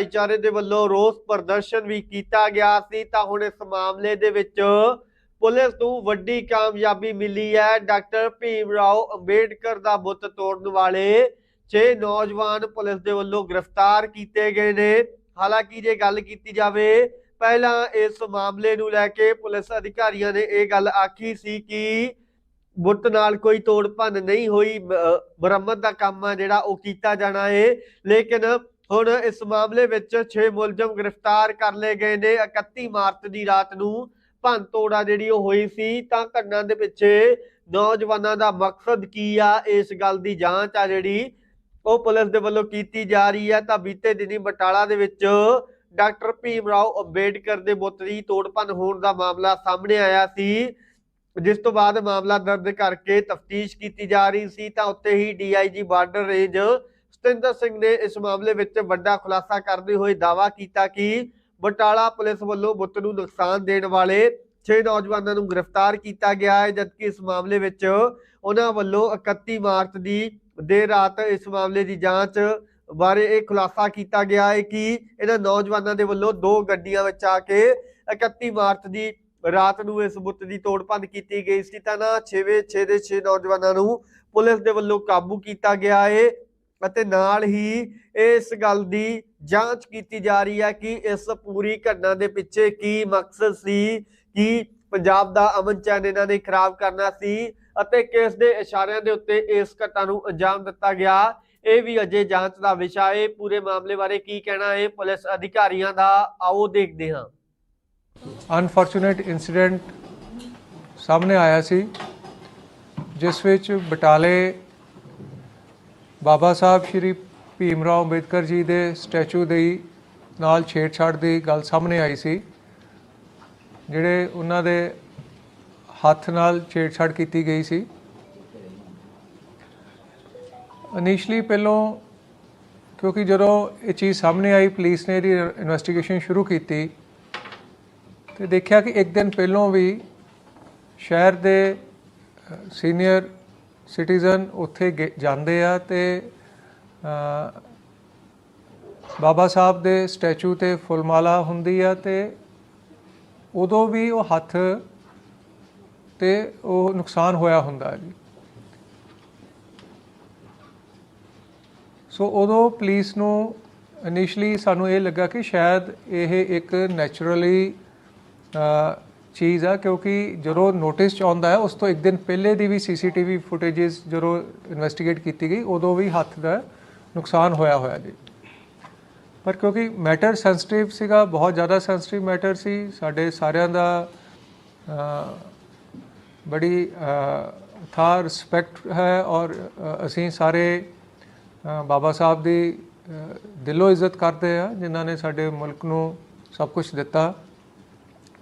ਭਾਈਚਾਰੇ ਦੇ ਵੱਲੋਂ ਰੋਸ ਪ੍ਰਦਰਸ਼ਨ ਵੀ ਕੀਤਾ ਗਿਆ ਸੀ, ਤਾਂ ਹੁਣ ਇਸ ਮਾਮਲੇ ਦੇ ਵਿੱਚ ਪੁਲਿਸ ਨੂੰ ਵੱਡੀ ਕਾਮਯਾਬੀ ਮਿਲੀ ਹੈ। ਡਾਕਟਰ ਭੀਮ ਰਾਓ ਅੰਬੇਡਕਰ ਦਾ ਬੁੱਤ ਤੋੜਨ ਵਾਲੇ 6 ਨੌਜਵਾਨ ਪੁਲਿਸ ਦੇ ਵੱਲੋਂ ਗ੍ਰਿਫਤਾਰ ਕੀਤੇ ਗਏ ਨੇ। ਹਾਲਾਂਕਿ ਜੇ ਗੱਲ ਕੀਤੀ ਜਾਵੇ, ਪਹਿਲਾਂ ਇਸ ਮਾਮਲੇ ਨੂੰ ਲੈ ਕੇ ਪੁਲਿਸ ਅਧਿਕਾਰੀਆਂ ਨੇ ਇਹ ਗੱਲ ਆਖੀ ਸੀ ਕਿ ਬੁੱਤ ਨਾਲ ਕੋਈ ਤੋੜ ਭੰਨ ਨਹੀਂ ਹੋਈ। ਮ- ਮੁਰੰਮਤ ਦਾ ਕੰਮ ਆ ਜਿਹੜਾ ਉਹ ਕੀਤਾ ਜਾਣਾ ਹੈ ਲੇਕਿਨ ਹੁਣ ਇਸ ਮਾਮਲੇ ਵਿੱਚ 6 ਮੁਲਜ਼ਮ ਗ੍ਰਿਫਤਾਰ ਕਰ ਲਏ ਗਏ ਨੇ। 31 ਮਾਰਚ ਦੀ ਰਾਤ ਨੂੰ ਭੰਨ ਤੋੜਾ ਜਿਹੜੀ ਉਹ ਹੋਈ ਸੀ, ਤਾਂ ਘਟਨਾ ਦੇ ਪਿੱਛੇ ਨੌਜਵਾਨਾਂ ਦਾ ਮਕਸਦ ਕੀ ਆ? ਇਸ ਗੱਲ ਦੀ ਜਾਂਚ ਆ ਜਿਹੜੀ ਉਹ ਪੁਲਿਸ ਦੇ ਵੱਲੋਂ ਕੀਤੀ ਜਾ ਰਹੀ ਹੈ ਤਾਂ ਬੀਤੇ ਦਿਨੀ ਬਟਾਲਾ ਦੇ ਵਿੱਚ ਡਾਕਟਰ ਭੀਮ ਰਾਓ ਅੰਬੇਡਕਰ ਦੇ ਬੁੱਤ ਦੀ ਤੋੜ ਭੰਨ ਹੋਣ ਦਾ ਮਾਮਲਾ ਸਾਹਮਣੇ ਆਇਆ ਸੀ, ਜਿਸ ਤੋਂ ਬਾਅਦ ਮਾਮਲਾ ਦਰਜ ਕਰਕੇ ਤਫਤੀਸ਼ ਕੀਤੀ ਜਾ ਰਹੀ ਸੀ। ਤਾਂ ਉੱਤੇ ਹੀ DIG border range Satinder Singh ਨੇ ਇਸ ਮਾਮਲੇ ਵਿੱਚ ਵੱਡਾ ਖੁਲਾਸਾ ਕਰਦੇ ਹੋਏ ਦਾਅਵਾ ਕੀਤਾ ਕਿ ਬਟਾਲਾ ਪੁਲਿਸ ਵੱਲੋਂ ਬੁੱਤ ਨੂੰ ਨੁਕਸਾਨ ਦੇਣ ਵਾਲੇ 6 ਨੌਜਵਾਨਾਂ ਨੂੰ ਗ੍ਰਿਫਤਾਰ ਕੀਤਾ ਗਿਆ ਹੈ, ਜਦਕਿ ਇਸ ਮਾਮਲੇ ਵਿੱਚ ਉਹਨਾਂ ਵੱਲੋਂ 31 ਮਾਰਚ ਦੀ ਦੇਰ ਰਾਤ ਇਸ ਮਾਮਲੇ ਦੀ ਜਾਂਚ ਬਾਰੇ ਇਹ ਖੁਲਾਸਾ ਕੀਤਾ ਗਿਆ ਹੈ ਕਿ ਇਹਨਾਂ ਨੌਜਵਾਨਾਂ ਦੇ ਵੱਲੋਂ ਦੋ ਗੱਡੀਆਂ ਵਿੱਚ ਆ ਕੇ 31 ਮਾਰਚ ਦੀ ਰਾਤ ਨੂੰ ਇਸ ਬੁੱਤ ਦੀ ਤੋੜਪੰਨ ਕੀਤੀ ਗਈ ਸੀ। ਤਾਂ ਨਾ 6ਵੇਂ 6 ਦੇ 6 ਨੌਜਵਾਨਾਂ ਨੂੰ ਪੁਲਿਸ ਦੇ ਵੱਲੋਂ ਕਾਬੂ ਕੀਤਾ ਗਿਆ ਹੈ। ਅਤੇ ਨਾਲ ਹੀ ਇਸ ਗੱਲ ਦੀ ਜਾਂਚ ਕੀਤੀ ਜਾ ਰਹੀ ਹੈ ਕਿ ਇਸ ਪੂਰੀ ਘਟਨਾ ਦੇ ਪਿੱਛੇ ਕੀ ਮਕਸਦ ਸੀ, ਕਿ ਪੰਜਾਬ ਦਾ ਅਮਨ ਚੈਨ ਇਹਨਾਂ ਨੇ ਖਰਾਬ ਕਰਨਾ ਸੀ ਅਤੇ ਕਿਸ ਦੇ ਇਸ਼ਾਰਿਆਂ ਦੇ ਉੱਤੇ ਇਸ ਘਟਨਾ ਨੂੰ ਅੰਜਾਮ ਦਿੱਤਾ ਗਿਆ। ਇਹ ਵੀ ਅਜੇ ਜਾਂਚ ਦਾ ਵਿਸ਼ਾ ਹੈ। ਪੂਰੇ ਮਾਮਲੇ ਬਾਰੇ ਕੀ ਕਹਿਣਾ ਹੈ? ਪੁਲਿਸ ਅਧਿਕਾਰੀਆਂ ਦਾ ਆਓ ਦੇਖਦੇ ਹਾਂ। ਅਨਫੋਰਚੂਨੇਟ ਇਨਸੀਡੈਂਟ ਸਾਹਮਣੇ ਆਇਆ ਸੀ, ਜਿਸ ਵਿੱਚ ਬਟਾਲੇ ਬਾਬਾ ਸਾਹਿਬ ਸ਼੍ਰੀ ਭੀਮ ਰਾਓ ਅੰਬੇਦਕਰ ਜੀ ਦੇ ਸਟੈਚੂ ਦੇ ਨਾਲ ਛੇੜਛਾੜ ਦੀ ਗੱਲ ਸਾਹਮਣੇ ਆਈ ਸੀ, ਜਿਹੜੇ ਉਹਨਾਂ ਦੇ ਹੱਥ ਨਾਲ ਛੇੜਛਾੜ ਕੀਤੀ ਗਈ ਸੀ। ਇਨੀਸ਼ੀਅਲੀ ਪਹਿਲੋਂ, ਕਿਉਂਕਿ ਜਦੋਂ ਇਹ ਚੀਜ਼ ਸਾਹਮਣੇ ਆਈ, ਪੁਲਿਸ ਨੇ ਇਹਦੀ ਇਨਵੈਸਟੀਗੇਸ਼ਨ ਸ਼ੁਰੂ ਕੀਤੀ, ਤੇ ਦੇਖਿਆ ਕਿ ਇੱਕ ਦਿਨ ਪਹਿਲੋਂ ਵੀ ਸ਼ਹਿਰ ਦੇ ਸੀਨੀਅਰ ਸਿਟੀਜ਼ਨ ਉੱਥੇ ਗੇ- ਜਾਂਦੇ ਆ ਤੇ ਬਾਬਾ ਸਾਹਿਬ ਦੇ ਸਟੈਚੂ ਤੇ ਫੁੱਲਮਾਲਾ ਹੁੰਦੀ ਆ ਤੇ ਉਦੋਂ ਵੀ ਉਹ ਹੱਥ ਤੇ ਉਹ ਨੁਕਸਾਨ ਹੋਇਆ ਹੁੰਦਾ ਜੀ। ਸੋ ਉਦੋਂ ਪੁਲਿਸ ਨੂੰ ਇਨੀਸ਼ੀਅਲੀ ਸਾਨੂੰ ਇਹ ਲੱਗਾ ਕਿ ਸ਼ਾਇਦ ਇਹ ਇੱਕ ਨੈਚੁਰਲੀ ਚੀਜ਼ ਆ, ਕਿਉਂਕਿ ਜਦੋਂ ਨੋਟਿਸ ਚ ਆਉਂਦਾ ਹੈ, ਉਸ ਤੋਂ ਇੱਕ ਦਿਨ ਪਹਿਲੇ ਦੀ ਵੀ ਸੀਸੀਟੀਵੀ ਫੁਟੇजेस ਜਦੋਂ ਇਨਵੈਸਟੀਗੇਟ ਕੀਤੀ ਗਈ, ਉਦੋਂ ਵੀ ਹੱਥ ਦਾ ਨੁਕਸਾਨ ਹੋਇਆ ਹੋਇਆ ਜੀ। ਪਰ ਕਿਉਂਕਿ ਮੈਟਰ ਸੈਂਸਿਟਿਵ ਸੀਗਾ, ਬਹੁਤ ਜ਼ਿਆਦਾ ਸੈਂਸਿਟਿਵ ਮੈਟਰ ਸੀ, ਸਾਡੇ ਸਾਰਿਆਂ ਦਾ ਬੜੀ ਥਾ ਰਿਸਪੈਕਟ ਹੈ ਔਰ ਅਸੀਂ ਸਾਰੇ ਬਾਬਾ ਸਾਹਿਬ ਦੀ ਦਿਲੋਂ ਇੱਜ਼ਤ ਕਰਦੇ ਆ, ਜਿਨ੍ਹਾਂ ਨੇ ਸਾਡੇ ਮੁਲਕ ਨੂੰ ਸਭ ਕੁਝ ਦਿੱਤਾ।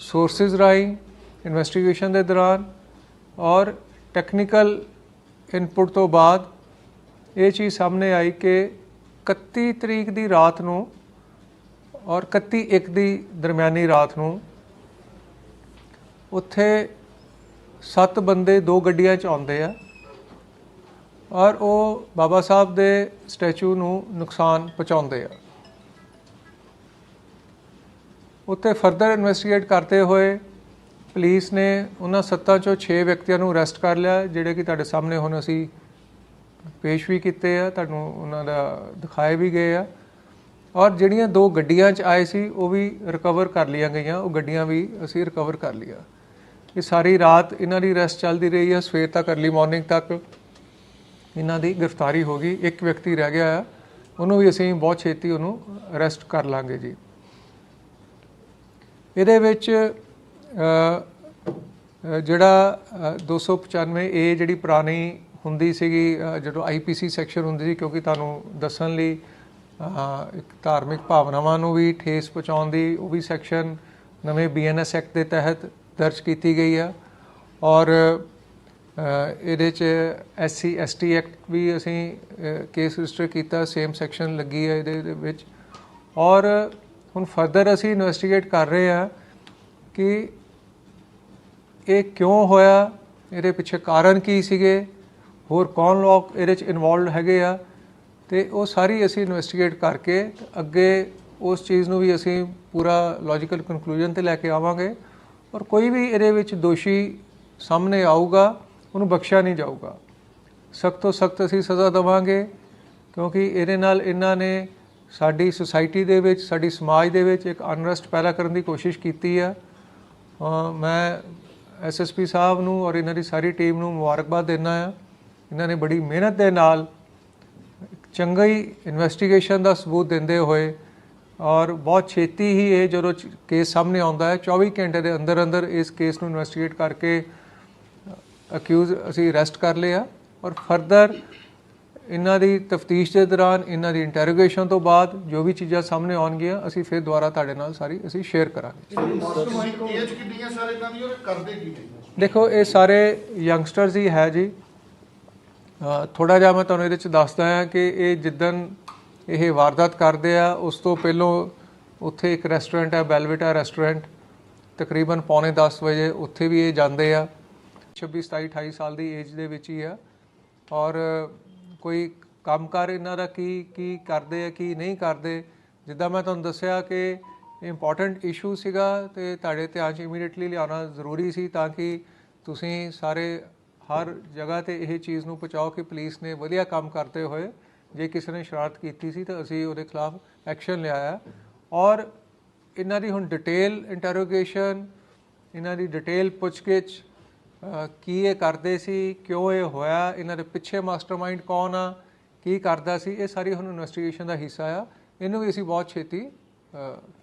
ਸੋਰਸਸ ਰਾਹੀਂ ਇਨਵੈਸਟੀਗੇਸ਼ਨ ਦੇ ਦੌਰਾਨ ਔਰ ਟੈਕਨੀਕਲ ਇਨਪੁਟ ਤੋਂ ਬਾਅਦ ਇਹ ਚੀਜ਼ ਸਾਹਮਣੇ ਆਈ ਕਿ 31 ਤਰੀਕ ਦੀ ਰਾਤ ਨੂੰ ਔਰ 31 ਇੱਕ ਦੀ ਦਰਮਿਆਨੀ ਰਾਤ ਨੂੰ ਉੱਥੇ ਸੱਤ ਬੰਦੇ ਦੋ ਗੱਡੀਆਂ 'ਚ ਆਉਂਦੇ ਆ ਔਰ ਉਹ ਬਾਬਾ ਸਾਹਿਬ ਦੇ ਸਟੈਚੂ ਨੂੰ ਨੁਕਸਾਨ ਪਹੁੰਚਾਉਂਦੇ ਆ ਉੱਥੇ ਫਰਦਰ ਇਨਵੈਸਟੀਗੇਟ ਕਰਦੇ ਹੋਏ ਪੁਲਿਸ ਨੇ ਉਹਨਾਂ ਸੱਤਾਂ ਚੋਂ 6 ਵਿਅਕਤੀਆਂ ਨੂੰ ਅਰੈਸਟ ਕਰ ਲਿਆ, ਜਿਹੜੇ ਕਿ ਤੁਹਾਡੇ ਸਾਹਮਣੇ ਹੁਣ ਅਸੀਂ ਪੇਸ਼ ਵੀ ਕੀਤੇ ਆ, ਤੁਹਾਨੂੰ ਉਹਨਾਂ ਦਾ ਦਿਖਾਏ ਵੀ ਗਏ ਆ। ਔਰ ਜਿਹੜੀਆਂ ਦੋ ਗੱਡੀਆਂ 'ਚ ਆਏ ਸੀ, ਉਹ ਵੀ ਰਿਕਵਰ ਕਰ ਲਈਆਂ ਗਈਆਂ, ਉਹ ਗੱਡੀਆਂ ਵੀ ਅਸੀਂ ਰਿਕਵਰ ਕਰ ਲਈਆਂ। ਇਹ ਸਾਰੀ ਰਾਤ ਇਹਨਾਂ ਦੀ ਰੈਸਟ ਚੱਲਦੀ ਰਹੀ ਆ, ਸਵੇਰ ਤੱਕ ਅਰਲੀ ਮਾਰਨਿੰਗ ਤੱਕ। ਇਹਨਾਂ ਦੀ ਗ੍ਰਿਫਤਾਰੀ ਹੋ ਗਈ, ਇੱਕ ਵਿਅਕਤੀ ਰਹਿ ਗਿਆ ਆ, ਉਹਨੂੰ ਵੀ ਅਸੀਂ ਬਹੁਤ ਛੇਤੀ ਉਹਨੂੰ ਅਰੈਸਟ ਕਰ ਲਾਂਗੇ ਜੀ। ਇਹਦੇ ਵਿੱਚ ਅ, ਅ, ਜਿਹੜਾ ਅ, 295 ਏ ਜਿਹੜੀ ਪੁਰਾਣੀ ਹੁੰਦੀ ਸੀਗੀ ਅ, ਜਦੋਂ ਆਈਪੀਸੀ ਸੈਕਸ਼ਨ ਹੁੰਦੀ ਸੀ ਕਿਉਂਕਿ ਤੁਹਾਨੂੰ ਦੱਸਣ ਲਈ ਇੱਕ ਧਾਰਮਿਕ ਭਾਵਨਾਵਾਂ ਨੂੰ ਵੀ ਠੇਸ ਪਹੁੰਚਾਉਣ ਦੀ ਉਹ ਵੀ ਸੈਕਸ਼ਨ ਨਵੇਂ ਬੀਐਨਐਸ ਐਕਟ ਦੇ ਤਹਿਤ ਦਰਜ ਕੀਤੀ ਗਈ ਆ। ਔਰ ਇਹਦੇ ਚ ਐਸਸੀ ਐਸਟੀ ਐਕਟ ਵੀ ਅਸੀਂ ਕੇਸ ਰਜਿਸਟਰ ਕੀਤਾ ਸੇਮ ਸੈਕਸ਼ਨ ਲੱਗੀ ਹੈ ਇਹਦੇ ਵਿੱਚ। ਔਰ ਹੁਣ ਫਰਦਰ ਅਸੀਂ ਇਨਵੈਸਟੀਗੇਟ ਕਰ ਰਹੇ ਆ ਕਿ ਇਹ ਕਿਉਂ ਹੋਇਆ, ਇਹਦੇ ਪਿੱਛੇ ਕਾਰਨ ਕੀ ਸੀਗੇ, ਹੋਰ ਕੌਣ ਲੋਕ ਇਹਦੇ ਚ ਇਨਵੋਲਡ ਹੈਗੇ ਆ, ਤੇ ਉਹ ਸਾਰੀ ਅਸੀਂ ਇਨਵੈਸਟੀਗੇਟ ਕਰਕੇ ਅੱਗੇ ਉਸ ਚੀਜ਼ ਨੂੰ ਵੀ ਅਸੀਂ ਪੂਰਾ ਲੌਜੀਕਲ ਕਨਕਲੂਜਨ ਤੇ ਲੈ ਕੇ ਆਵਾਂਗੇ ਔਰ ਕੋਈ ਵੀ ਇਹਦੇ ਵਿੱਚ ਦੋਸ਼ੀ ਸਾਹਮਣੇ ਆਊਗਾ, ਉਹਨੂੰ ਬਖਸ਼ਿਆ ਨਹੀਂ ਜਾਊਗਾ। ਸਖਤ ਤੋਂ ਸਖਤ ਅਸੀਂ ਸਜ਼ਾ ਦੇਵਾਂਗੇ ਕਿਉਂਕਿ ਇਹਦੇ ਨਾਲ ਇਹਨਾਂ ਨੇ ਸਾਡੀ ਸੁਸਾਇਟੀ ਦੇ ਵਿੱਚ ਸਾਡੀ ਸਮਾਜ ਦੇ ਵਿੱਚ ਇੱਕ ਅਨਰੈਸਟ ਪੈਦਾ ਕਰਨ ਦੀ ਕੋਸ਼ਿਸ਼ ਕੀਤੀ ਆ। ਅ, ਮੈਂ ਐਸਐਸਪੀ ਸਾਹਿਬ ਨੂੰ ਔਰ ਇਹਨਾਂ ਦੀ ਸਾਰੀ ਟੀਮ ਨੂੰ ਮੁਬਾਰਕਬਾਦ ਦਿੰਦਾ ਆ ਇਹਨਾਂ ਨੇ ਬੜੀ ਮਿਹਨਤ ਦੇ ਨਾਲ ਇੱਕ ਚੰਗਾ ਹੀ ਇਨਵੈਸਟੀਗੇਸ਼ਨ ਦਾ ਸਬੂਤ ਦਿੰਦੇ ਹੋਏ ਔਰ ਬਹੁਤ ਛੇਤੀ ਹੀ ਇਹ ਜਦੋਂ ਕੇਸ ਸਾਹਮਣੇ ਆਉਂਦਾ ਹੈ 24 ਘੰਟੇ ਦੇ ਅੰਦਰ ਅੰਦਰ ਇਸ ਕੇਸ ਨੂੰ ਇਨਵੈਸਟੀਗੇਟ ਕਰਕੇ ਅਕਿਊਜ਼ ਅਸੀਂ ਅਰੈਸਟ ਕਰ ਲਿਆ। ਔਰ ਫਰਦਰ ਇਹਨਾਂ ਦੀ ਤਫਤੀਸ਼ ਦੇ ਦੌਰਾਨ, ਇਹਨਾਂ ਦੀ ਇੰਟਰੋਗੇਸ਼ਨ ਤੋਂ ਬਾਅਦ ਜੋ ਵੀ ਚੀਜ਼ਾਂ ਸਾਹਮਣੇ ਆਉਣਗੀਆਂ, ਅਸੀਂ ਫਿਰ ਦੁਬਾਰਾ ਤੁਹਾਡੇ ਨਾਲ ਸਾਰੀ ਅਸੀਂ ਸ਼ੇਅਰ ਕਰਾਂਗੇ। ਦੇਖੋ, ਇਹ ਸਾਰੇ ਯੰਗਸਟਰਸ ਹੀ ਹੈ ਜੀ। ਥੋੜਾ ਜਿਹਾ ਮੈਂ ਤੁਹਾਨੂੰ ਇਹਦੇ ਚ ਦੱਸਦਾ ਹਾਂ ਕਿ ਇਹ ਜਿੱਦਨ ਇਹ ਵਾਰਦਾਤ ਕਰਦੇ ਆ, ਉਸ ਤੋਂ ਪਹਿਲਾਂ ਉੱਥੇ ਇੱਕ ਰੈਸਟੋਰੈਂਟ ਹੈ ਬੈਲਵਿਟਾ ਰੈਸਟੋਰੈਂਟ ਤਕਰੀਬਨ ਪੌਣੇ 10 ਵਜੇ ਉੱਥੇ ਵੀ ਇਹ ਜਾਂਦੇ ਆ। 26 27 28 ਸਾਲ ਦੀ ਏਜ ਦੇ ਵਿੱਚ ਹੀ ਆ। ਔਰ ਕੋਈ ਕੰਮਕਾਰ ਇਹਨਾਂ ਦਾ ਕੀ ਕੀ ਕਰਦੇ ਆ, ਕੀ ਨਹੀਂ ਕਰਦੇ? ਜਿੱਦਾਂ ਮੈਂ ਤੁਹਾਨੂੰ ਦੱਸਿਆ ਕਿ ਇੰਪੋਰਟੈਂਟ ਇਸ਼ੂ ਸੀਗਾ ਤੇ ਤੁਹਾਡੇ ਧਿਆਨ 'ਚ ਇਮੀਡੀਏਟਲੀ ਲਿਆਉਣਾ ਜ਼ਰੂਰੀ ਸੀ ਤਾਂ ਕਿ ਤੁਸੀਂ ਸਾਰੇ, ਹਰ ਜਗ੍ਹਾ ਤੇ ਇਹ ਚੀਜ਼ ਨੂੰ ਪਹੁੰਚਾਓ ਕਿ ਪੁਲਿਸ ਨੇ ਵਧੀਆ ਕੰਮ ਕਰਦੇ ਹੋਏ ਜੇ ਕਿਸੇ ਨੇ ਸ਼ਰਾਰਤ ਕੀਤੀ ਸੀ ਤਾਂ ਅਸੀਂ ਉਹਦੇ ਖਿਲਾਫ ਐਕਸ਼ਨ ਲਿਆਇਆ। ਔਰ ਇਹਨਾਂ ਦੀ ਹੁਣ ਡਿਟੇਲ ਇੰਟਰੋਗੇਸ਼ਨ ਇਹਨਾਂ ਦੀ ਡਿਟੇਲ ਪੁੱਛਗਿੱਛ ਕੀ ਇਹ ਕਰਦੇ ਸੀ? ਕਿਉਂ ਇਹ ਹੋਇਆ? ਇਹਨਾਂ ਦੇ ਪਿੱਛੇ ਮਾਸਟਰਮਾਈਂਡ ਕੌਣ ਆ? ਕੀ ਕਰਦਾ ਸੀ? ਇਹ ਸਾਰੀ ਹੁਣ ਇਨਵੈਸਟੀਗੇਸ਼ਨ ਦਾ ਹਿੱਸਾ ਆ। ਇਹਨੂੰ ਵੀ ਅਸੀਂ ਬਹੁਤ ਛੇਤੀ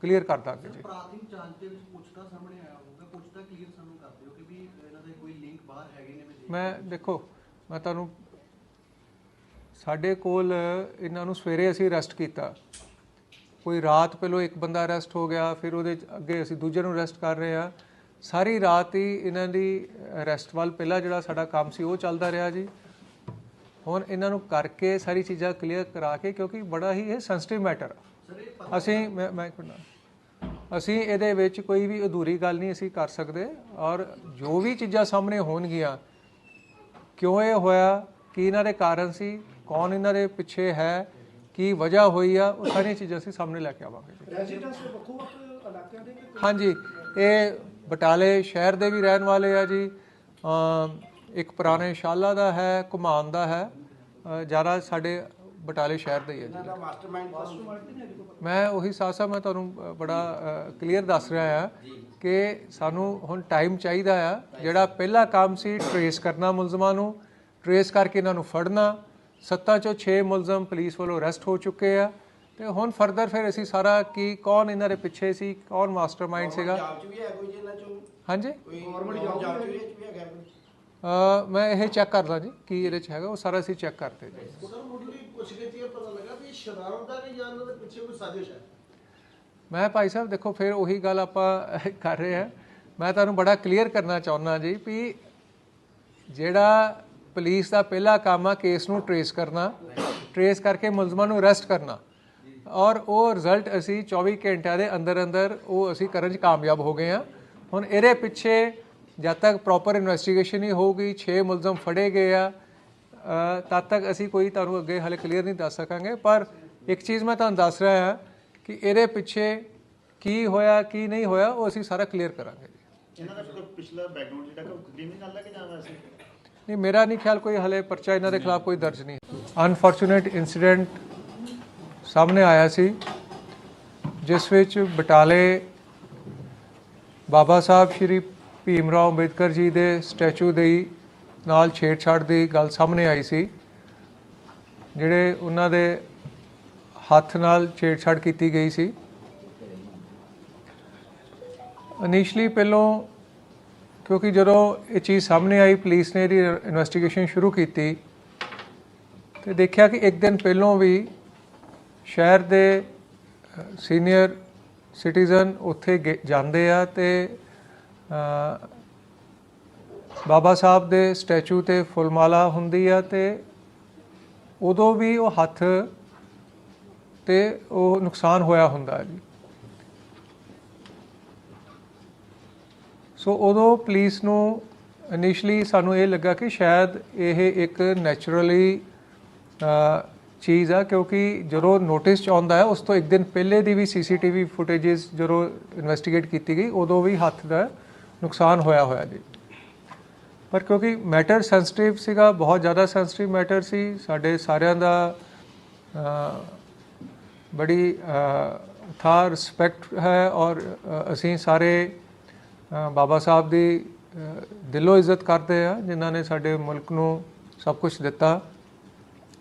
ਕਲੀਅਰ ਕਰ ਦਾਂਗੇ ਜੀ। ਪ੍ਰਾਥਮਿਕ ਜਾਂਚ ਦੇ ਵਿੱਚ ਪੁੱਛਦਾ ਸਾਹਮਣੇ ਆਇਆ ਹੋਊਗਾ। ਪੁੱਛਦਾ ਕਲੀਅਰ ਸਾਨੂੰ ਕਰ ਦਿਓ ਕਿ ਵੀ ਇਹਨਾਂ ਦੇ ਕੋਈ ਲਿੰਕ ਬਾਹਰ ਹੈਗੇ ਨੇ ਮੈਂ ਦੇਖੋ ਮੈਂ ਤੁਹਾਨੂੰ ਸਾਡੇ ਕੋਲ ਇਹਨਾਂ ਨੂੰ ਸਵੇਰੇ ਅਸੀਂ ਅਰੈਸਟ ਕੀਤਾ। ਕੋਈ ਰਾਤ ਪਹਿਲਾਂ ਇੱਕ ਬੰਦਾ ਅਰੈਸਟ ਹੋ ਗਿਆ ਫਿਰ ਉਹਦੇ ਅੱਗੇ ਅਸੀਂ ਦੂਜੇ ਨੂੰ ਅਰੈਸਟ ਕਰ ਰਹੇ ਆ। ਸਾਰੀ ਰਾਤ ਹੀ ਇਹਨਾਂ ਦੀ ਅਰੈਸਟ ਵੱਲ ਪਹਿਲਾ ਜਿਹੜਾ ਸਾਡਾ ਕੰਮ ਸੀ ਉਹ ਚੱਲਦਾ ਰਿਹਾ ਜੀ। ਹੁਣ ਇਹਨਾਂ ਨੂੰ ਕਰਕੇ ਸਾਰੀ ਚੀਜ਼ਾਂ ਕਲੀਅਰ ਕਰਾ ਕੇ ਕਿਉਂਕਿ ਬੜਾ ਹੀ ਇਹ ਸੈਂਸਿਟਿਵ ਮੈਟਰ ਅਸੀਂ ਮੈਂ ਮੈਂ ਅਸੀਂ ਇਹਦੇ ਵਿੱਚ ਕੋਈ ਵੀ ਅਧੂਰੀ ਗੱਲ ਨਹੀਂ ਅਸੀਂ ਕਰ ਸਕਦੇ ਔਰ ਜੋ ਵੀ ਚੀਜ਼ਾਂ ਸਾਹਮਣੇ ਹੋਣਗੀਆਂ ਕਿਉਂ ਇਹ ਹੋਇਆ ਕੀ ਇਹਨਾਂ ਦੇ ਕਾਰਨ ਸੀ ਕੌਣ ਇਹਨਾਂ ਦੇ ਪਿੱਛੇ ਹੈ ਕੀ ਵਜ੍ਹਾ ਹੋਈ ਆ ਉਹ ਸਾਰੀਆਂ ਚੀਜ਼ਾਂ ਅਸੀਂ ਸਾਹਮਣੇ ਲੈ ਕੇ ਆਵਾਂਗੇ। ਜੀ ਰੈਜ਼ੀਡੈਂਸ ਦੇ ਵੱਖੋ ਵੱਖ ਇਲਾਕਿਆਂ ਦੇ ਕਿ ਹਾਂਜੀ ਇਹ ਬਟਾਲੇ ਸ਼ਹਿਰ ਦੇ ਵੀ ਰਹਿਣ ਵਾਲੇ ਆ ਜੀ। ਇੱਕ ਪੁਰਾਣੇ ਸ਼ਾਲਾ ਦਾ ਹੈ ਘੁਮਾਨ ਦਾ ਹੈ। ਜ਼ਿਆਦਾ ਸਾਡੇ ਬਟਾਲੇ ਸ਼ਹਿਰ ਦਾ ਹੀ ਹੈ ਜੀ। ਮੈਂ ਉਹੀ ਸਾਹਿਬ ਮੈਂ ਤੁਹਾਨੂੰ ਬੜਾ ਕਲੀਅਰ ਦੱਸ ਰਿਹਾ ਆ ਕਿ ਸਾਨੂੰ ਹੁਣ ਟਾਈਮ ਚਾਹੀਦਾ ਆ ਜਿਹੜਾ ਪਹਿਲਾ ਕੰਮ ਸੀ ਟਰੇਸ ਕਰਨਾ ਮੁਲਜ਼ਮਾਂ ਨੂੰ ਟਰੇਸ ਕਰਕੇ ਇਹਨਾਂ ਨੂੰ ਫੜਨਾ। ਸੱਤਾਂ ਚੋਂ 6 ਮੁਲਜ਼ਮ ਪੁਲਿਸ ਵੱਲੋਂ ਅਰੈਸਟ ਹੋ ਚੁੱਕੇ ਆ। ਤੇ ਹੁਣ ਫਰਦਰ ਫਿਰ ਅਸੀਂ ਸਾਰਾ ਕੀ ਕੌਣ ਇਹਨਾਂ ਦੇ ਪਿੱਛੇ ਸੀ ਕੌਣ ਮਾਸਟਰਮਾਈਂਡ ਸੀਗਾ? ਪੰਜਾਬ ਚ ਵੀ ਹੈ ਕੋਈ ਜਿਹਨਾਂ ਚੋਂ? ਹਾਂਜੀ? ਕੋਈ ਗਵਰਨਮੈਂਟ ਜੌਬ ਚ ਵੀ ਹੈਗਾ ਮੈਂ ਇਹ ਚੈੱਕ ਕਰਦਾ ਜੀ ਕੀ ਇਹਦੇ ਚ ਹੈਗਾ ਉਹ ਸਾਰਾ ਅਸੀਂ ਚੈੱਕ ਕਰਦੇ ਜੀ। ਸਰ ਮੁੱਢਲੀ ਪੁੱਛ ਕੇ ਇਹ ਪਤਾ ਲੱਗਾ ਵੀ ਸ਼ਰਾਰਤ ਦਾ ਕਿ ਜਾਂ ਇਹਨਾਂ ਦੇ ਪਿੱਛੇ ਕੋਈ ਸਾਜ਼ਿਸ਼ ਹੈ। ਮੈਂ ਭਾਈ ਸਾਹਿਬ ਦੇਖੋ ਫਿਰ ਉਹੀ ਗੱਲ ਆਪਾਂ ਕਰ ਰਹੇ ਹਾਂ। ਮੈਂ ਤੁਹਾਨੂੰ ਬੜਾ ਕਲੀਅਰ ਕਰਨਾ ਚਾਹੁੰਦਾ ਜੀ ਵੀ ਜਿਹੜਾ ਪੁਲਿਸ ਦਾ ਪਹਿਲਾ ਕੰਮ ਆ ਕੇਸ ਨੂੰ ਟਰੇਸ ਕਰਨਾ ਟਰੇਸ ਕਰਕੇ ਮੁਲਜ਼ਮਾਂ ਨੂੰ ਅਰੈਸਟ ਕਰਨਾ। ਔਰ ਉਹ ਰਿਜ਼ਲਟ ਅਸੀਂ 24 ਘੰਟਿਆਂ ਦੇ ਅੰਦਰ ਅੰਦਰ ਉਹ ਅਸੀਂ ਕਰਨ 'ਚ ਕਾਮਯਾਬ ਹੋ ਗਏ ਆ ਹੁਣ ਇਹਦੇ ਪਿੱਛੇ ਜਦ ਤੱਕ ਪ੍ਰੋਪਰ ਇਨਵੈਸਟੀਗੇਸ਼ਨ ਨਹੀਂ ਹੋਊਗੀ 6 ਮੁਲਜ਼ਮ ਫੜੇ ਗਏ ਆ ਤਦ ਤੱਕ ਅਸੀਂ ਕੋਈ ਤੁਹਾਨੂੰ ਅੱਗੇ ਹਲੇ ਕਲੀਅਰ ਨਹੀਂ ਦੱਸ ਸਕਾਂਗੇ। ਪਰ ਇੱਕ ਚੀਜ਼ ਮੈਂ ਤੁਹਾਨੂੰ ਦੱਸ ਰਿਹਾ ਹਾਂ ਕਿ ਇਹਦੇ ਪਿੱਛੇ ਕੀ ਹੋਇਆ ਕੀ ਨਹੀਂ ਹੋਇਆ ਉਹ ਅਸੀਂ ਸਾਰਾ ਕਲੀਅਰ ਕਰਾਂਗੇ। ਜੀ ਇਹਨਾਂ ਦਾ ਪਿਛਲਾ ਬੈਕਗ੍ਰਾਉਂਡ ਜਿਹੜਾ ਕਿ ਕ੍ਰਿਮੀਨਲ ਹੈ ਕਿ ਜਾਂ ਵੈਸੇ? ਨਹੀਂ ਮੇਰਾ ਨਹੀਂ ਖਿਆਲ ਕੋਈ ਹਲੇ ਪਰਚਾ ਇਹਨਾਂ ਦੇ ਖਿਲਾਫ ਕੋਈ ਦਰਜ ਨਹੀਂ ਅਨਫੋਰਚੂਨੇਟ ਇਨਸੀਡੈਂਟ ਸਾਹਮਣੇ ਆਇਆ ਸੀ, ਜਿਸ ਵਿੱਚ ਬਟਾਲੇ ਬਾਬਾ ਸਾਹਿਬ ਸ਼੍ਰੀ ਭੀਮ ਰਾਓ ਅੰਬੇਦਕਰ ਜੀ ਦੇ ਸਟੈਚੂ ਦੇ ਨਾਲ ਛੇੜਛਾੜ ਦੀ ਗੱਲ ਸਾਹਮਣੇ ਆਈ ਸੀ, ਜਿਹੜੇ ਉਹਨਾਂ ਦੇ ਹੱਥ ਨਾਲ ਛੇੜਛਾੜ ਕੀਤੀ ਗਈ ਸੀ। ਇਨੀਸ਼ਲੀ ਪਹਿਲੋਂ, ਕਿਉਂਕਿ ਜਦੋਂ ਇਹ ਚੀਜ਼ ਸਾਹਮਣੇ ਆਈ, ਪੁਲਿਸ ਨੇ ਇਹਦੀ ਇਨਵੈਸਟੀਗੇਸ਼ਨ ਸ਼ੁਰੂ ਕੀਤੀ, ਤੇ ਦੇਖਿਆ ਕਿ ਇੱਕ ਦਿਨ ਪਹਿਲੋਂ ਵੀ ਸ਼ਹਿਰ ਦੇ ਸੀਨੀਅਰ ਸਿਟੀਜ਼ਨ ਉੱਥੇ ਗੇ- ਜਾਂਦੇ ਆ ਤੇ ਬਾਬਾ ਸਾਹਿਬ ਦੇ ਸਟੈਚੂ ਤੇ ਫੁੱਲਮਾਲਾ ਹੁੰਦੀ ਆ ਤੇ ਉਦੋਂ ਵੀ ਉਹ ਹੱਥ ਤੇ ਉਹ ਨੁਕਸਾਨ ਹੋਇਆ ਹੁੰਦਾ ਜੀ। ਸੋ ਉਦੋਂ ਪੁਲਿਸ ਨੂੰ ਇਨੀਸ਼ੀਅਲੀ ਸਾਨੂੰ ਇਹ ਲੱਗਾ ਕਿ ਸ਼ਾਇਦ ਇਹ ਇੱਕ ਨੈਚੁਰਲੀ ਚੀਜ਼ ਆ, ਕਿਉਂਕਿ ਜਦੋਂ ਨੋਟਿਸ ਚ ਆਉਂਦਾ ਹੈ, ਉਸ ਤੋਂ ਇੱਕ ਦਿਨ ਪਹਿਲੇ ਦੀ ਵੀ ਸੀਸੀਟੀਵੀ ਫੁਟੇजेस ਜਦੋਂ ਇਨਵੈਸਟੀਗੇਟ ਕੀਤੀ ਗਈ, ਉਦੋਂ ਵੀ ਹੱਥ ਦਾ ਨੁਕਸਾਨ ਹੋਇਆ ਹੋਇਆ ਜੀ। ਪਰ ਕਿਉਂਕਿ ਮੈਟਰ ਸੈਂਸਿਟਿਵ ਸੀਗਾ, ਬਹੁਤ ਜ਼ਿਆਦਾ ਸੈਂਸਿਟਿਵ ਮੈਟਰ ਸੀ, ਸਾਡੇ ਸਾਰਿਆਂ ਦਾ ਬੜੀ ਥਾ ਰਿਸਪੈਕਟ ਹੈ ਔਰ ਅਸੀਂ ਸਾਰੇ ਬਾਬਾ ਸਾਹਿਬ ਦੀ ਦਿਲੋਂ ਇੱਜ਼ਤ ਕਰਦੇ ਆ, ਜਿਨ੍ਹਾਂ ਨੇ ਸਾਡੇ ਮੁਲਕ ਨੂੰ ਸਭ ਕੁਝ ਦਿੱਤਾ।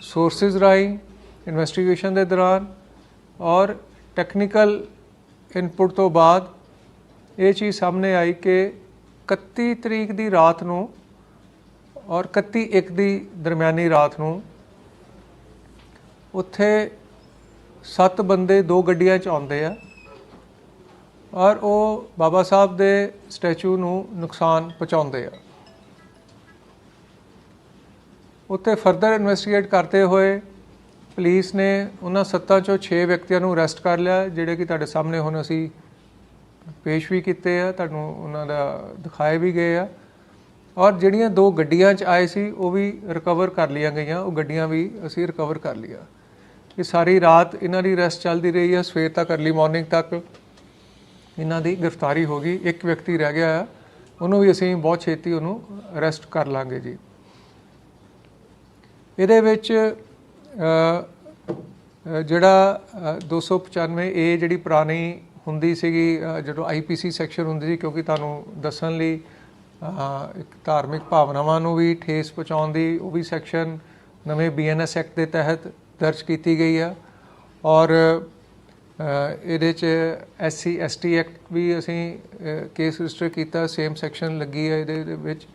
ਸੋਰਸਸ ਰਾਹੀਂ ਇਨਵੈਸਟੀਗੇਸ਼ਨ ਦੇ ਦੌਰਾਨ ਔਰ ਟੈਕਨੀਕਲ ਇਨਪੁਟ ਤੋਂ ਬਾਅਦ ਇਹ ਚੀਜ਼ ਸਾਹਮਣੇ ਆਈ ਕਿ 31 ਤਰੀਕ ਦੀ ਰਾਤ ਨੂੰ ਔਰ 31 ਇੱਕ ਦੀ ਦਰਮਿਆਨੀ ਰਾਤ ਨੂੰ ਉੱਥੇ ਸੱਤ ਬੰਦੇ ਦੋ ਗੱਡੀਆਂ 'ਚ ਆਉਂਦੇ ਆ ਔਰ ਉਹ ਬਾਬਾ ਸਾਹਿਬ ਦੇ ਸਟੈਚੂ ਨੂੰ ਨੁਕਸਾਨ ਪਹੁੰਚਾਉਂਦੇ ਆ ਉੱਥੇ ਫਰਦਰ ਇਨਵੈਸਟੀਗੇਟ ਕਰਦੇ ਹੋਏ ਪੁਲਿਸ ਨੇ ਉਹਨਾਂ ਸੱਤਾਂ ਚੋਂ 6 ਵਿਅਕਤੀਆਂ ਨੂੰ ਅਰੈਸਟ ਕਰ ਲਿਆ, ਜਿਹੜੇ ਕਿ ਤੁਹਾਡੇ ਸਾਹਮਣੇ ਹੁਣ ਅਸੀਂ ਪੇਸ਼ ਵੀ ਕੀਤੇ ਆ, ਤੁਹਾਨੂੰ ਉਹਨਾਂ ਦਾ ਦਿਖਾਏ ਵੀ ਗਏ ਆ। ਔਰ ਜਿਹੜੀਆਂ ਦੋ ਗੱਡੀਆਂ 'ਚ ਆਏ ਸੀ, ਉਹ ਵੀ ਰਿਕਵਰ ਕਰ ਲਈਆਂ ਗਈਆਂ, ਉਹ ਗੱਡੀਆਂ ਵੀ ਅਸੀਂ ਰਿਕਵਰ ਕਰ ਲਈਆਂ। ਇਹ ਸਾਰੀ ਰਾਤ ਇਹਨਾਂ ਦੀ ਰੈਸਟ ਚੱਲਦੀ ਰਹੀ ਆ, ਸਵੇਰ ਤੱਕ ਅਰਲੀ ਮਾਰਨਿੰਗ ਤੱਕ। ਇਹਨਾਂ ਦੀ ਗ੍ਰਿਫਤਾਰੀ ਹੋ ਗਈ, ਇੱਕ ਵਿਅਕਤੀ ਰਹਿ ਗਿਆ ਆ, ਉਹਨੂੰ ਵੀ ਅਸੀਂ ਬਹੁਤ ਛੇਤੀ ਉਹਨੂੰ ਅਰੈਸਟ ਕਰ ਲਾਂਗੇ ਜੀ। ਇਹਦੇ ਵਿੱਚ ਅ, ਅ, ਜਿਹੜਾ ਅ, 295 ਏ ਜਿਹੜੀ ਪੁਰਾਣੀ ਹੁੰਦੀ ਸੀਗੀ ਅ, ਜਦੋਂ ਆਈਪੀਸੀ ਸੈਕਸ਼ਨ ਹੁੰਦੀ ਸੀ ਕਿਉਂਕਿ ਤੁਹਾਨੂੰ ਦੱਸਣ ਲਈ ਇੱਕ ਧਾਰਮਿਕ ਭਾਵਨਾਵਾਂ ਨੂੰ ਵੀ ਠੇਸ ਪਹੁੰਚਾਉਣ ਦੀ ਉਹ ਵੀ ਸੈਕਸ਼ਨ ਨਵੇਂ ਬੀਐਨਐਸ ਐਕਟ ਦੇ ਤਹਿਤ ਦਰਜ ਕੀਤੀ ਗਈ ਆ। ਔਰ ਇਹਦੇ ਚ ਐਸਸੀ ਐਸਟੀ ਐਕਟ ਵੀ ਅਸੀਂ ਕੇਸ ਰਜਿਸਟਰ ਕੀਤਾ ਸੇਮ ਸੈਕਸ਼ਨ ਲੱਗੀ ਹੈ ਇਹਦੇ ਵਿੱਚ।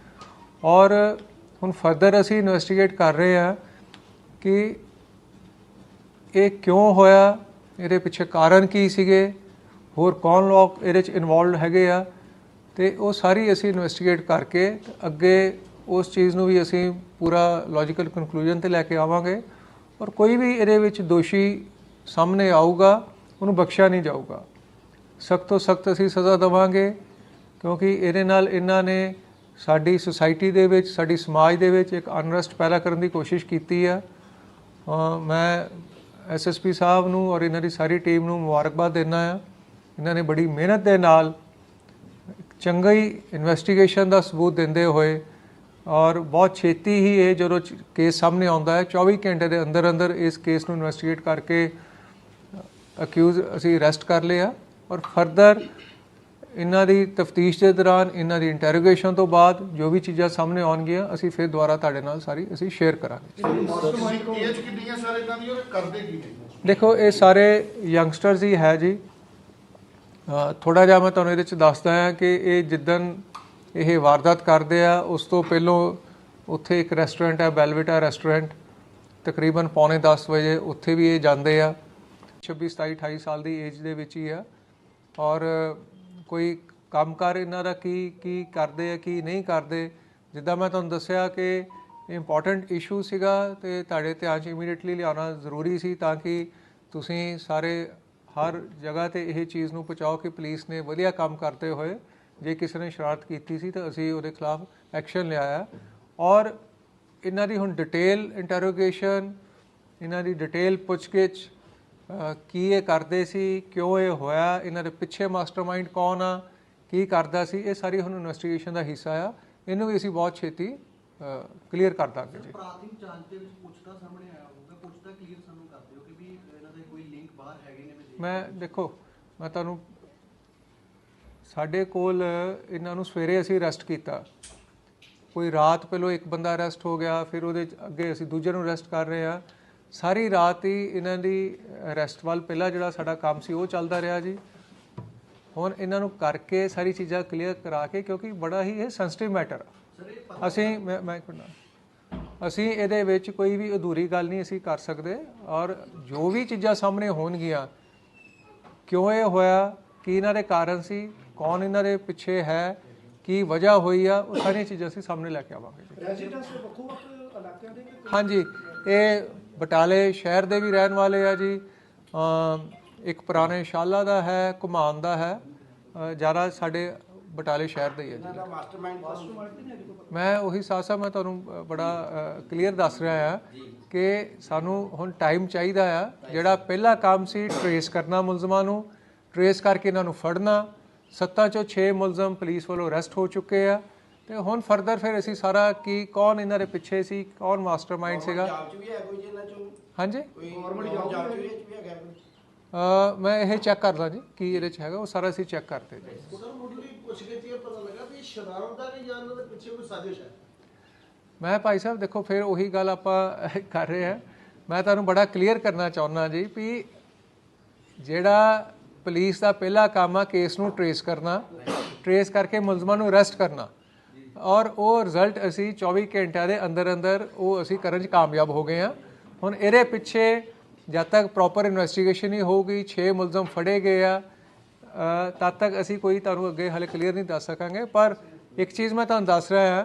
ਔਰ ਹੁਣ ਫਰਦਰ ਅਸੀਂ ਇਨਵੈਸਟੀਗੇਟ ਕਰ ਰਹੇ ਆ ਕਿ ਇਹ ਕਿਉਂ ਹੋਇਆ, ਇਹਦੇ ਪਿੱਛੇ ਕਾਰਨ ਕੀ ਸੀਗੇ, ਹੋਰ ਕੌਣ ਲੋਕ ਇਹਦੇ ਚ ਇਨਵੋਲਡ ਹੈਗੇ ਆ, ਤੇ ਉਹ ਸਾਰੀ ਅਸੀਂ ਇਨਵੈਸਟੀਗੇਟ ਕਰਕੇ ਅੱਗੇ ਉਸ ਚੀਜ਼ ਨੂੰ ਵੀ ਅਸੀਂ ਪੂਰਾ ਲੌਜੀਕਲ ਕਨਕਲੂਜਨ ਤੇ ਲੈ ਕੇ ਆਵਾਂਗੇ ਔਰ ਕੋਈ ਵੀ ਇਹਦੇ ਵਿੱਚ ਦੋਸ਼ੀ ਸਾਹਮਣੇ ਆਊਗਾ, ਉਹਨੂੰ ਬਖਸ਼ਿਆ ਨਹੀਂ ਜਾਊਗਾ। ਸਖਤ ਤੋਂ ਸਖਤ ਅਸੀਂ ਸਜ਼ਾ ਦੇਵਾਂਗੇ ਕਿਉਂਕਿ ਇਹਦੇ ਨਾਲ ਇਹਨਾਂ ਨੇ ਸਾਡੀ ਸੁਸਾਇਟੀ ਦੇ ਵਿੱਚ ਸਾਡੀ ਸਮਾਜ ਦੇ ਵਿੱਚ ਇੱਕ ਅਨਰੈਸਟ ਪੈਦਾ ਕਰਨ ਦੀ ਕੋਸ਼ਿਸ਼ ਕੀਤੀ ਆ। ਅ, ਮੈਂ ਐਸਐਸਪੀ ਸਾਹਿਬ ਨੂੰ ਔਰ ਇਹਨਾਂ ਦੀ ਸਾਰੀ ਟੀਮ ਨੂੰ ਮੁਬਾਰਕਬਾਦ ਦਿੰਦਾ ਆ ਇਹਨਾਂ ਨੇ ਬੜੀ ਮਿਹਨਤ ਦੇ ਨਾਲ ਇੱਕ ਚੰਗਾ ਹੀ ਇਨਵੈਸਟੀਗੇਸ਼ਨ ਦਾ ਸਬੂਤ ਦਿੰਦੇ ਹੋਏ ਔਰ ਬਹੁਤ ਛੇਤੀ ਹੀ ਇਹ ਜਦੋਂ ਕੇਸ ਸਾਹਮਣੇ ਆਉਂਦਾ ਹੈ 24 ਘੰਟੇ ਦੇ ਅੰਦਰ ਅੰਦਰ ਇਸ ਕੇਸ ਨੂੰ ਇਨਵੈਸਟੀਗੇਟ ਕਰਕੇ ਅਕਿਊਜ਼ ਅਸੀਂ ਅਰੈਸਟ ਕਰ ਲਿਆ। ਔਰ ਫਰਦਰ ਇਹਨਾਂ ਦੀ ਤਫਤੀਸ਼ ਦੇ ਦੌਰਾਨ ਇਹਨਾਂ ਦੀ ਇੰਟਰੋਗੇਸ਼ਨ ਤੋਂ ਬਾਅਦ ਜੋ ਵੀ ਚੀਜ਼ਾਂ ਸਾਹਮਣੇ ਆਉਣਗੀਆਂ ਅਸੀਂ ਫਿਰ ਦੁਬਾਰਾ ਤੁਹਾਡੇ ਨਾਲ ਸਾਰੀ ਅਸੀਂ ਸ਼ੇਅਰ ਕਰਾਂਗੇ। ਦੇਖੋ ਇਹ ਸਾਰੇ ਯੰਗਸਟਰਸ ਹੀ ਹੈ ਜੀ। ਥੋੜਾ ਜਿਹਾ ਮੈਂ ਤੁਹਾਨੂੰ ਇਹਦੇ ਚ ਦੱਸਦਾ ਹਾਂ ਕਿ ਇਹ ਜਿੱਦਨ ਇਹ ਵਾਰਦਾਤ ਕਰਦੇ ਆ ਉਸ ਤੋਂ ਪਹਿਲਾਂ ਉੱਥੇ ਇੱਕ ਰੈਸਟੋਰੈਂਟ ਹੈ ਬੈਲਵਿਟਾ ਰੈਸਟੋਰੈਂਟ ਤਕਰੀਬਨ ਪੌਣੇ 10 ਵਜੇ ਉੱਥੇ ਵੀ ਇਹ ਜਾਂਦੇ ਆ। 26 27 28 ਸਾਲ ਦੀ ਏਜ ਦੇ ਵਿੱਚ ਹੀ ਆ। ਔਰ ਕੋਈ ਕੰਮਕਾਰ ਇਹਨਾਂ ਦਾ ਕੀ ਕੀ ਕਰਦੇ ਆ, ਕੀ ਨਹੀਂ ਕਰਦੇ? ਜਿੱਦਾਂ ਮੈਂ ਤੁਹਾਨੂੰ ਦੱਸਿਆ ਕਿ ਇੰਪੋਰਟੈਂਟ ਇਸ਼ੂ ਸੀਗਾ ਤੇ ਤੁਹਾਡੇ ਧਿਆਨ 'ਚ ਇਮੀਡੀਏਟਲੀ ਲਿਆਉਣਾ ਜ਼ਰੂਰੀ ਸੀ ਤਾਂ ਕਿ ਤੁਸੀਂ ਸਾਰੇ, ਹਰ ਜਗ੍ਹਾ ਤੇ ਇਹ ਚੀਜ਼ ਨੂੰ ਪਹੁੰਚਾਓ ਕਿ ਪੁਲਿਸ ਨੇ ਵਧੀਆ ਕੰਮ ਕਰਦੇ ਹੋਏ ਜੇ ਕਿਸੇ ਨੇ ਸ਼ਰਾਰਤ ਕੀਤੀ ਸੀ ਤਾਂ ਅਸੀਂ ਉਹਦੇ ਖਿਲਾਫ ਐਕਸ਼ਨ ਲਿਆਇਆ। ਔਰ ਇਹਨਾਂ ਦੀ ਹੁਣ ਡਿਟੇਲ ਇੰਟਰੋਗੇਸ਼ਨ ਇਹਨਾਂ ਦੀ ਡਿਟੇਲ ਪੁੱਛਗਿੱਛ ਕੀ ਇਹ ਕਰਦੇ ਸੀ? ਕਿਉਂ ਇਹ ਹੋਇਆ? ਇਹਨਾਂ ਦੇ ਪਿੱਛੇ ਮਾਸਟਰਮਾਈਂਡ ਕੌਣ ਆ? ਕੀ ਕਰਦਾ ਸੀ? ਇਹ ਸਾਰੀ ਹੁਣ ਇਨਵੈਸਟੀਗੇਸ਼ਨ ਦਾ ਹਿੱਸਾ ਆ। ਇਹਨੂੰ ਵੀ ਅਸੀਂ ਬਹੁਤ ਛੇਤੀ ਕਲੀਅਰ ਕਰ ਦਾਂਗੇ ਜੀ। ਪ੍ਰਾਥਮਿਕ ਜਾਂਚ ਦੇ ਵਿੱਚ ਪੁੱਛਦਾ ਸਾਹਮਣੇ ਆਇਆ ਹੋਊਗਾ। ਪੁੱਛਦਾ ਕਲੀਅਰ ਸਾਨੂੰ ਕਰ ਦਿਓ ਕਿ ਵੀ ਬਾਹਰ ਹੈਗੇ ਨੇ ਵੀ ਮੈਂ ਦੇਖੋ ਮੈਂ ਤੁਹਾਨੂੰ ਸਾਡੇ ਕੋਲ ਇਹਨਾਂ ਨੂੰ ਸਵੇਰੇ ਅਸੀਂ ਅਰੈਸਟ ਕੀਤਾ। ਕੋਈ ਰਾਤ ਪਹਿਲਾਂ ਇੱਕ ਬੰਦਾ ਅਰੈਸਟ ਹੋ ਗਿਆ ਫਿਰ ਉਹਦੇ ਅੱਗੇ ਅਸੀਂ ਦੂਜੇ ਨੂੰ ਅਰੈਸਟ ਕਰ ਰਹੇ ਆ। ਸਾਰੀ ਰਾਤ ਹੀ ਇਹਨਾਂ ਦੀ ਅਰੈਸਟ ਵੱਲ ਪਹਿਲਾ ਜਿਹੜਾ ਸਾਡਾ ਕੰਮ ਸੀ ਉਹ ਚੱਲਦਾ ਰਿਹਾ ਜੀ। ਹੁਣ ਇਹਨਾਂ ਨੂੰ ਕਰਕੇ ਸਾਰੀ ਚੀਜ਼ਾਂ ਕਲੀਅਰ ਕਰਾ ਕੇ ਕਿਉਂਕਿ ਬੜਾ ਹੀ ਇਹ ਸੈਂਸਿਟਿਵ ਮੈਟਰ ਆ। ਅਸੀਂ ਮੈਂ ਮੈਂ ਅਸੀਂ ਇਹਦੇ ਵਿੱਚ ਕੋਈ ਵੀ ਅਧੂਰੀ ਗੱਲ ਨਹੀਂ ਅਸੀਂ ਕਰ ਸਕਦੇ ਔਰ ਜੋ ਵੀ ਚੀਜ਼ਾਂ ਸਾਹਮਣੇ ਹੋਣਗੀਆਂ ਕਿਉਂ ਇਹ ਹੋਇਆ ਕੀ ਇਹਨਾਂ ਦੇ ਕਾਰਨ ਸੀ ਕੌਣ ਇਹਨਾਂ ਦੇ ਪਿੱਛੇ ਹੈ ਕੀ ਵਜ੍ਹਾ ਹੋਈ ਆ ਉਹ ਸਾਰੀਆਂ ਚੀਜ਼ਾਂ ਅਸੀਂ ਸਾਹਮਣੇ ਲੈ ਕੇ ਆਵਾਂਗੇ ਜੀ। ਹਾਂਜੀ ਇਹ ਬਟਾਲੇ ਸ਼ਹਿਰ ਦੇ ਵੀ ਰਹਿਣ ਵਾਲੇ ਆ ਜੀ। ਇੱਕ ਪੁਰਾਣੇ ਸ਼ਾਲਾ ਦਾ ਹੈ ਘੁਮਾਨ ਦਾ ਹੈ। ਜ਼ਿਆਦਾ ਸਾਡੇ ਬਟਾਲੇ ਸ਼ਹਿਰ ਦਾ ਹੀ ਹੈ ਜੀ। ਮੈਂ ਉਹੀ ਸਾਥ ਸਾਹਿਬ ਮੈਂ ਤੁਹਾਨੂੰ ਬੜਾ ਕਲੀਅਰ ਦੱਸ ਰਿਹਾ ਆ ਕਿ ਸਾਨੂੰ ਹੁਣ ਟਾਈਮ ਚਾਹੀਦਾ ਆ ਜਿਹੜਾ ਪਹਿਲਾ ਕੰਮ ਸੀ ਟਰੇਸ ਕਰਨਾ ਮੁਲਜ਼ਮਾਂ ਨੂੰ ਟਰੇਸ ਕਰਕੇ ਇਹਨਾਂ ਨੂੰ ਫੜਨਾ। ਸੱਤਾਂ ਚੋਂ 6 ਮੁਲਜ਼ਮ ਪੁਲਿਸ ਵੱਲੋਂ ਅਰੈਸਟ ਹੋ ਚੁੱਕੇ ਆ। ਤੇ ਹੁਣ ਫਰਦਰ ਫਿਰ ਅਸੀਂ ਸਾਰਾ ਕੀ ਕੌਣ ਇਹਨਾਂ ਦੇ ਪਿੱਛੇ ਸੀ ਕੌਣ ਮਾਸਟਰਮਾਈਂਡ ਸੀਗਾ? ਪੰਜਾਬ ਚ ਵੀ ਹੈ ਕੋਈ ਜਿਹਨਾਂ ਚੋਂ? ਹਾਂਜੀ? ਕੋਈ ਗਵਰਨਮੈਂਟ ਜੌਬ ਚ ਵੀ ਹੈਗਾ ਕੋਈ? ਅ, ਮੈਂ ਇਹ ਚੈੱਕ ਕਰਦਾ ਜੀ ਕੀ ਇਹਦੇ ਚ ਹੈਗਾ ਉਹ ਸਾਰਾ ਅਸੀਂ ਚੈੱਕ ਕਰਦੇ ਜੀ। ਸਰ ਮੁੱਢਲੀ ਪੁੱਛਗਿੱਛ ਇਹ ਪਤਾ ਲੱਗਾ ਵੀ ਸ਼ਰਾਰਤ ਦਾ ਜਾਂ ਇਹਨਾਂ ਦੇ ਪਿੱਛੇ ਕੋਈ ਸਾਜ਼ਿਸ਼ ਹੈ? ਮੈਂ ਭਾਈ ਸਾਹਿਬ ਦੇਖੋ ਫਿਰ ਉਹੀ ਗੱਲ ਆਪਾਂ ਕਰ ਰਹੇ ਹਾਂ। ਮੈਂ ਤੁਹਾਨੂੰ ਬੜਾ ਕਲੀਅਰ ਕਰਨਾ ਚਾਹੁੰਦਾ ਜੀ ਵੀ ਜਿਹੜਾ ਪੁਲਿਸ ਦਾ ਪਹਿਲਾ ਕੰਮ ਆ ਕੇਸ ਨੂੰ ਟਰੇਸ ਕਰਨਾ ਟਰੇਸ ਕਰਕੇ ਮੁਲਜ਼ਮਾਂ ਨੂੰ ਅਰੈਸਟ ਕਰਨਾ। ਔਰ ਉਹ ਰਿਜ਼ਲਟ ਅਸੀਂ 24 ਘੰਟਿਆਂ ਦੇ ਅੰਦਰ ਅੰਦਰ ਉਹ ਅਸੀਂ ਕਰਨ 'ਚ ਕਾਮਯਾਬ ਹੋ ਗਏ ਆ ਹੁਣ ਇਹਦੇ ਪਿੱਛੇ ਜਦ ਤੱਕ ਪ੍ਰੋਪਰ ਇਨਵੈਸਟੀਗੇਸ਼ਨ ਹੀ ਹੋਊਗੀ 6 ਮੁਲਜ਼ਮ ਫੜੇ ਗਏ ਆ ਤਦ ਤੱਕ ਅਸੀਂ ਕੋਈ ਤੁਹਾਨੂੰ ਅੱਗੇ ਹਲੇ ਕਲੀਅਰ ਨਹੀਂ ਦੱਸ ਸਕਾਂਗੇ। ਪਰ ਇੱਕ ਚੀਜ਼ ਮੈਂ ਤੁਹਾਨੂੰ ਦੱਸ ਰਿਹਾ ਹਾਂ